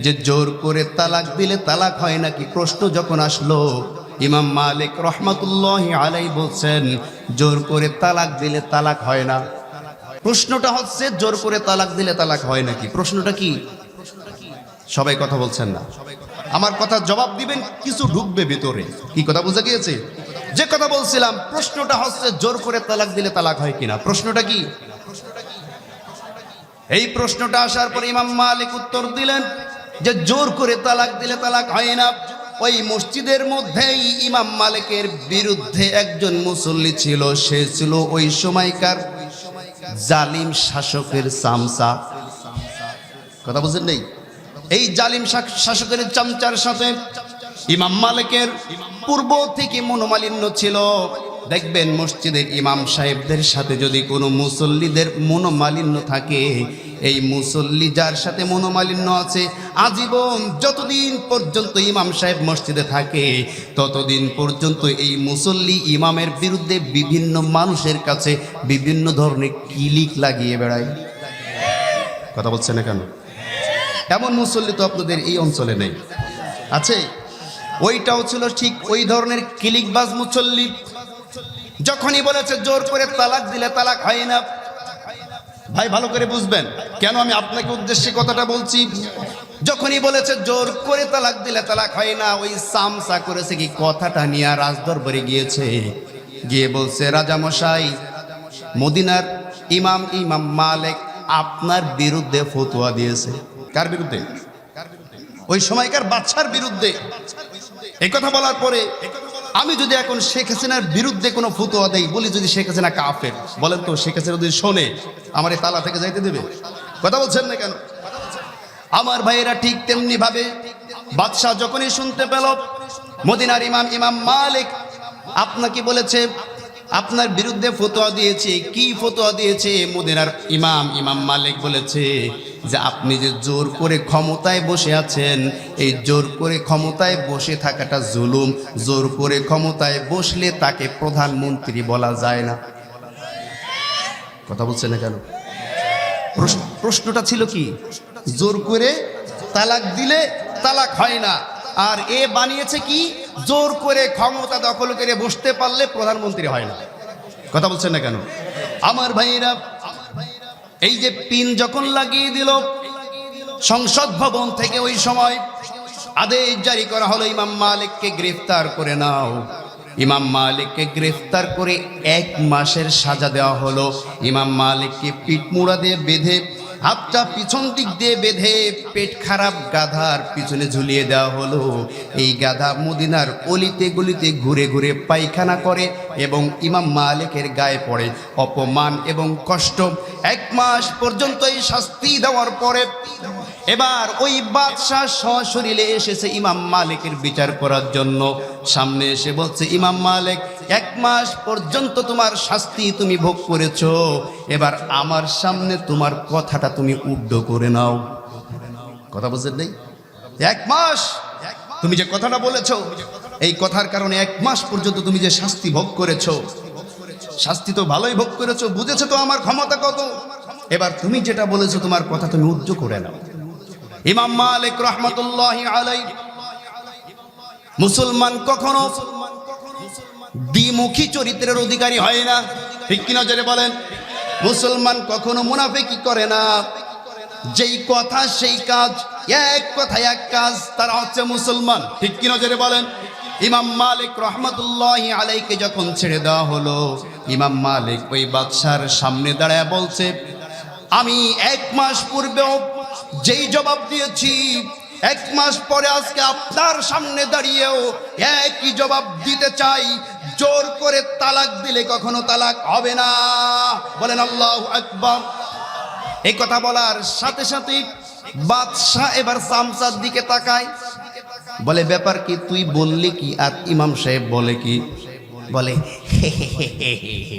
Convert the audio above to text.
যে জোর করে তালাক দিলে তালাক হয় নাকি? প্রশ্ন যখন আসলো, ইমাম মালিক রহমাতুল্লাহ আলাই বলছেন, জোর করে তালাক দিলে তালাক হয় না। প্রশ্নটা হচ্ছে, জোর করে তালাক দিলে তালাক হয় নাকি? প্রশ্নটা কি? সবাই কথা বলছেন না। আমার কথা জবাব দিবেন, কিছু ঢুকবে ভিতরে। কি কথা বুঝা গিয়েছে? যে কথা বলছিলাম, প্রশ্নটা হচ্ছে, জোর করে তালাক দিলে তালাক হয় কিনা? প্রশ্নটা কি? এই প্রশ্নটা আসার পর ইমাম মালিক উত্তর দিলেন যে জোর করে তালাক দিলে তালাক হয় না। ওই মসজিদের মধ্যেই ইমাম মালিকের বিরুদ্ধে একজন মুসল্লি ছিল, সে ছিল ওই সময়কার জালিম শাসকের চামচা। কথা বুঝেন নেই? এই জালিম শাসকের চামচার সাথে ইমাম মালিকের পূর্ব থেকে মনোমালিন্য ছিল। দেখবেন মসজিদের ইমাম সাহেবদের সাথে যদি কোনো মুসল্লিদের মনোমালিন্য থাকে, এই মুসল্লি যার সাথে মনোমালিন্য আছে আজীবন যতদিন পর্যন্ত ইমাম সাহেব মসজিদে থাকে, ততদিন পর্যন্ত এই মুসল্লি ইমামের বিরুদ্ধে বিভিন্ন মানুষের কাছে বিভিন্ন ধরনের কিলিক লাগিয়ে বেড়ায়। কথা বলছে না কেন? এমন মুসল্লি তো আপনাদের এই অঞ্চলে নেই। আছে? ওইটাও ছিল ঠিক ওই ধরনের কিলিকবাজ মুসল্লি। যখনই বলেছে, জোর করে তালাক দিলে তালাক হয় না। ভাই, ভালো করে বুঝবেন। কেন আমি আপনাকে উদ্দেশ্যে কথাটা বলছি? যখনই বলেছে, জোর করে তালাক দিলে তালাক হয় না ওই সামসা করেছে কি, কথাটা নিয়ে রাজদরবারে গিয়েছে। গিয়ে বলছে রাজামশাই মদিনার ইমাম ইমাম মালিক আপনার বিরুদ্ধে ফতোয়া দিয়েছে। কার বিরুদ্ধে? ওই সময়কার বাচ্চার বিরুদ্ধে। এই কথা বলার পরে আমি যদি এখন শেখ হাসিনার বিরুদ্ধে কোনো ফতোয়া দেই, বলি যদি শেখ হাসিনা কাফের, বলেন তো শেখ হাসিনা যদি শোনে, আমার এই তালা থেকে যাইতে দেবে? কথা বলছেন না কেন? আমার ভাইয়েরা ঠিক তেমনি ভাবে, বাদশাহ যখনই শুনতে পেল, মদিনার ইমাম ইমাম মালিক আপনাকে বলেছে, আপনার বিরুদ্ধে ফতোয়া দিয়েছে, কি ফতোয়া দিয়েছে? মদিনার ইমাম ইমাম মালিক বলেছে যে আপনি যে জোর করে ক্ষমতায় বসে আছেন, এই জোর করে ক্ষমতায় বসে থাকাটা জুলুম। জোর করে ক্ষমতায় বসলে তাকে প্রধানমন্ত্রী বলা যায় না। কথা বলছে না কেন? প্রশ্ন- প্রশ্নটা ছিল কি? জোর করে তালাক দিলে তালাক হয় না। আর এ বানিয়েছে কি? জোর করে ক্ষমতা দখল করে বসতে পারলে প্রধানমন্ত্রী হয় না। কথা বলছেন না কেন? আমার ভাইয়েরা এই যে পিন যখন লাগিয়ে দিল, সংসদ ভবন থেকে ওই সময় আদেশ জারি করা হলো, ইমাম মালিককে গ্রেফতার করে নাও। ইমাম মালিককে গ্রেফতার করে এক মাসের সাজা দেওয়া হলো। ইমাম মালিককে পিঠমুড়া দিয়ে বেঁধে হাতটা পিছন দিক দিয়ে বেঁধে পেট খারাপ গাধার পিছনে ঝুলিয়ে দেওয়া হলো। এই গাধা মদিনার অলিতে গলিতে ঘুরে ঘুরে পায়খানা করে এবং ইমাম মালিকের গায়ে পড়ে। অপমান এবং কষ্ট। এক মাস পর্যন্ত এই শাস্তি দেওয়ার পরে এবার ওই বাদশাহ সশরীরে এসেছে ইমাম মালিকের বিচার করার জন্য। সামনে এসে বলছে, ইমাম মালিক, এক মাস পর্যন্ত তোমার শাস্তি তুমি ভোগ করেছ। এবার আমার সামনে তোমার কথাটা তুমি উড্ড করে নাও। কথা বুঝলেন নেই? এক মাস? তুমি যে কথাটা বলেছ, এই কথার কারণে এক মাস পর্যন্ত তুমি যে শাস্তি ভোগ করেছ, শাস্তি তো ভালোই ভোগ করেছ, বুঝেছ তো আমার ক্ষমতা কত? এবার তুমি যেটা বলেছ, তোমার কথা তুমি উজ্জ করে নাও। ইমাম মালিক রহমতুল্লাহ আলাই মুসলমান কখনো দ্বিমুখী চরিত্রের অধিকারী হয় না। ঠিক কিনা জেনে বলেন? মুসলমান কখনো মুনাফিকি করে না। যেই কথা, সেই কাজ, এক কথা এক কাজ, তারা হচ্ছে মুসলমান। ঠিক কিনা জেনে বলেন? ইমাম মালিক রহমতুল্লাহ আলাইকে যখন ছেড়ে দেওয়া হলো, ইমাম মালিক ওই বাদশার সামনে দাঁড়ায় বলছে আমি এক মাস পূর্বেও যেই জবাব দিয়েছি এক মাস পরে আজকে আপনার সামনে দাঁড়িয়েও একই জবাব দিতে চাই জোর করে তালাক দিলে কখনো তালাক হবে না বলেন আল্লাহ আকবর এই কথা বলার সাথে সাথে বাদশাহ এবার সামসার দিকে তাকায় বলে ব্যাপার কি তুই বললি কি আর ইমাম সাহেব বলে কি বলে হে হে হে হে।